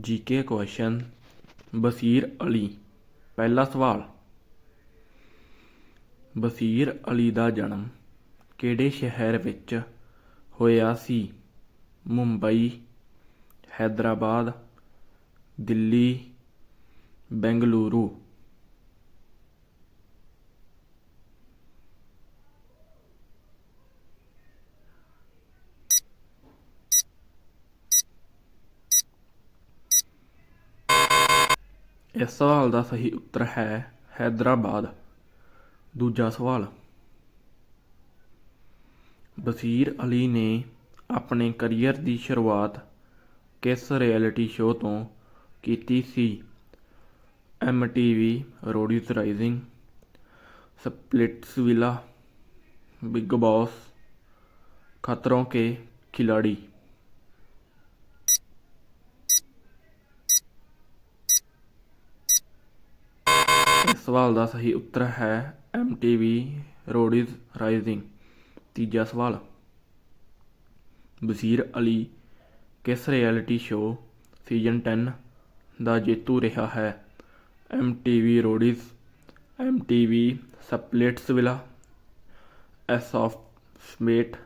GK question Bashir Ali ਪਹਿਲਾ ਸਵਾਲ। ਬਸ਼ੀਰ ਅਲੀ ਦਾ ਜਨਮ ਕਿਹੜੇ ਸ਼ਹਿਰ ਵਿੱਚ ਹੋਇਆ ਸੀ? ਮੁੰਬਈ, ਹੈਦਰਾਬਾਦ, ਦਿੱਲੀ, ਬੈਂਗਲੁਰੂ। ਇਸ ਸਵਾਲ ਦਾ ਸਹੀ ਉੱਤਰ ਹੈ, ਹੈਦਰਾਬਾਦ। ਦੂਜਾ ਸਵਾਲ। ਬਸ਼ੀਰ ਅਲੀ ਨੇ ਆਪਣੇ ਕਰੀਅਰ ਦੀ ਸ਼ੁਰੂਆਤ ਕਿਸ ਰਿਐਲਿਟੀ ਸ਼ੋਅ ਤੋਂ ਕੀਤੀ ਸੀ? MTV Roadies Rising Splitsvilla Bigg Boss, Khatron Ke Khiladi ਇਸ ਸਵਾਲ ਦਾ ਸਹੀ ਉੱਤਰ ਹੈ ਐਮਟੀਵੀ ਰੋਡੀਜ਼ ਰਾਈਜ਼ਿੰਗ ਤੀਜਾ ਸਵਾਲ, ਵਜ਼ੀਰ ਅਲੀ ਕਿਸ ਰਿਐਲਿਟੀ ਸ਼ੋਅ ਸੀਜ਼ਨ 10 ਦਾ ਜੇਤੂ ਰਿਹਾ ਹੈ? MTV Roadies MTV Splitsvilla ace of ਸਮੇਟ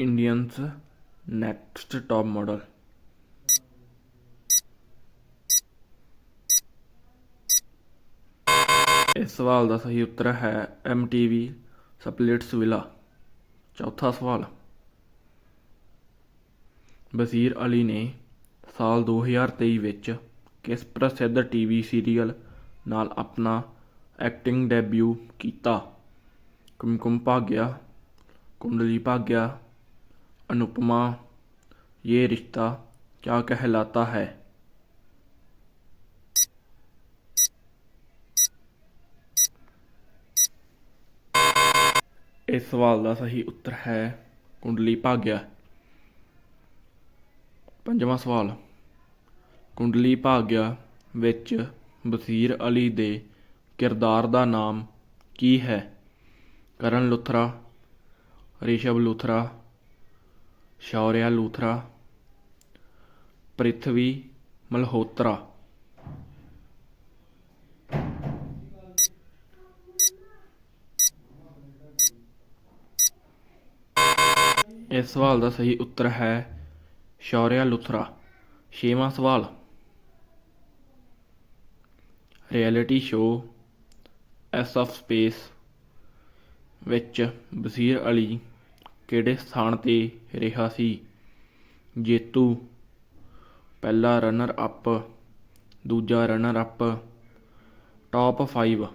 Indians next top model ਇਸ ਸਵਾਲ ਦਾ ਸਹੀ ਉੱਤਰ ਹੈ ਐਮਟੀਵੀ ਸਪਲਿਟਸਵਿਲਾ ਚੌਥਾ ਸਵਾਲ। ਬਸ਼ੀਰ ਅਲੀ ਨੇ ਸਾਲ 2023 ਵਿੱਚ ਕਿਸ ਪ੍ਰਸਿੱਧ ਟੀਵੀ ਸੀਰੀਅਲ ਨਾਲ ਆਪਣਾ ਐਕਟਿੰਗ ਡੈਬਿਊ ਕੀਤਾ? ਕੁਮਕੁਮ ਭਾਗਿਆ, ਕੁੰਡਲੀ ਭਾਗਿਆ, ਅਨੁਪਮਾ ਇਹ ਰਿਸ਼ਤਾ ਕਿਆ ਕਹਿਲਾਤਾ ਹੈ? ਇਸ ਸਵਾਲ ਦਾ ਸਹੀ ਉੱਤਰ ਹੈ, ਕੁੰਡਲੀ ਭਾਗਿਆ। ਪੰਜਵਾਂ ਸਵਾਲ, ਕੁੰਡਲੀ ਭਾਗਿਆ ਵਿੱਚ ਬਸ਼ੀਰ ਅਲੀ ਦੇ ਕਿਰਦਾਰ ਦਾ ਨਾਮ ਕੀ ਹੈ? ਕਰਨ ਲੁਥਰਾ, ਰਿਸ਼ਵ ਲੁਥਰਾ, ਸ਼ੌਰਿਆ ਲੂਥਰਾ, ਪ੍ਰਿਥਵੀ ਮਲਹੋਤਰਾ। ਇਸ ਸਵਾਲ ਦਾ ਸਹੀ ਉੱਤਰ ਹੈ ਸ਼ੌਰਿਆ ਲੁਥਰਾ। ਛੇਵਾਂ ਸਵਾਲ। Reality show ace of space ਵਿੱਚ ਬਸ਼ੀਰ ਅਲੀ ਕਿਹੜੇ ਸਥਾਨ ਤੇ ਰਿਹਾ ਸੀ? ਜੇਤੂ ਪਹਿਲਾ ਰਨਰ ਅਪ ਦੂਜਾ ਰਨਰ ਅਪ ਟਾਪ 5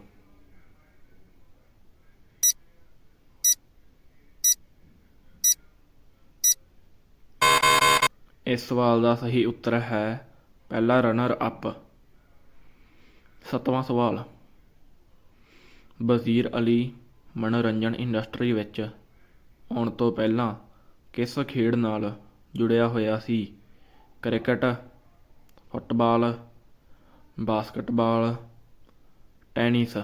ਇਸ ਸਵਾਲ ਦਾ ਸਹੀ ਉੱਤਰ ਹੈ ਪਹਿਲਾ ਰਨਰ ਅਪ ਸੱਤਵਾਂ ਸਵਾਲ, ਵਜ਼ੀਰ ਅਲੀ ਮਨੋਰੰਜਨ ਇੰਡਸਟਰੀ ਵਿੱਚ ਆਉਣ ਤੋਂ ਪਹਿਲਾਂ ਕਿਸ ਖੇਡ ਨਾਲ ਜੁੜਿਆ ਹੋਇਆ ਸੀ? Cricket, football, basketball, tennis.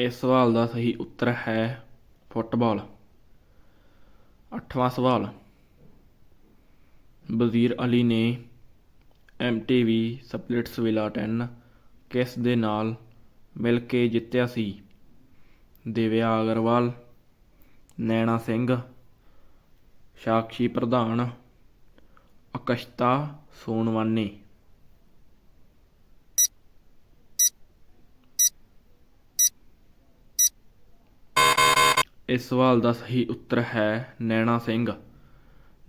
ਇਸ ਸਵਾਲ ਦਾ ਸਹੀ ਉੱਤਰ ਹੈ ਫੁੱਟਬਾਲ। ਅੱਠਵਾਂ ਸਵਾਲ। ਵਜ਼ੀਰ ਅਲੀ ਨੇ ਐਮਟੀਵੀ ਸਪਲਿਟਸਵਿਲਾ 10 ਕਿਸ ਦੇ ਨਾਲ ਮਿਲ ਕੇ ਜਿੱਤਿਆ ਸੀ? ਦਿਵਿਆ ਅਗਰਵਾਲ, ਨੈਣਾ ਸਿੰਘ, ਸਾਕਸ਼ੀ ਪ੍ਰਧਾਨ, ਅਕਸ਼ਤਾ ਸੋਨਵਾਨੀ। ਇਸ ਸਵਾਲ ਦਾ ਸਹੀ ਉੱਤਰ ਹੈ ਨੈਣਾ ਸਿੰਘ।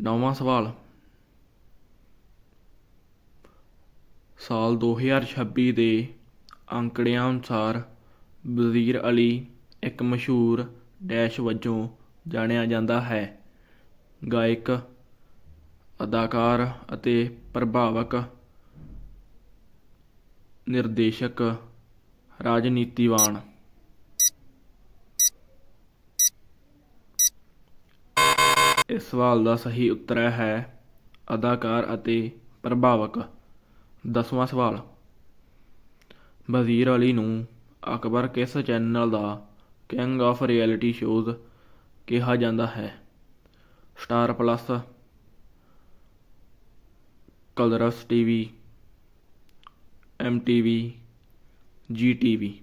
ਨੌਵਾਂ ਸਵਾਲ। ਸਾਲ 2026 ਦੇ ਅੰਕੜਿਆਂ ਅਨੁਸਾਰ ਵਜ਼ੀਰ ਅਲੀ ਇੱਕ ਮਸ਼ਹੂਰ ਡੈਸ਼ ਵਜੋਂ ਜਾਣਿਆ ਜਾਂਦਾ ਹੈ। ਗਾਇਕ, ਅਦਾਕਾਰ ਅਤੇ ਪ੍ਰਭਾਵਕ, ਨਿਰਦੇਸ਼ਕ, ਰਾਜਨੀਤੀਵਾਨ। ਇਸ ਸਵਾਲ ਦਾ ਸਹੀ ਉੱਤਰ ਹੈ ਅਦਾਕਾਰ ਅਤੇ ਪ੍ਰਭਾਵਕ। ਦਸਵਾਂ ਸਵਾਲ। ਵਜ਼ੀਰ ਅਲੀ ਨੂੰ ਅਕਬਰ ਕਿਸ ਚੈਨਲ ਦਾ ਕਿੰਗ ਆਫ ਰਿਐਲਿਟੀ ਸ਼ੋਜ਼ ਕਿਹਾ ਜਾਂਦਾ ਹੈ? Star plus colors TV MTV Zee TV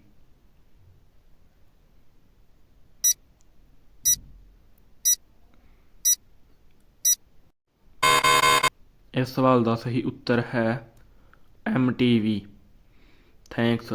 ਇਸ ਸਵਾਲ ਦਾ ਸਹੀ ਉੱਤਰ ਹੈ ਐਮ ਟੀ ਵੀ ਥੈਂਕਸ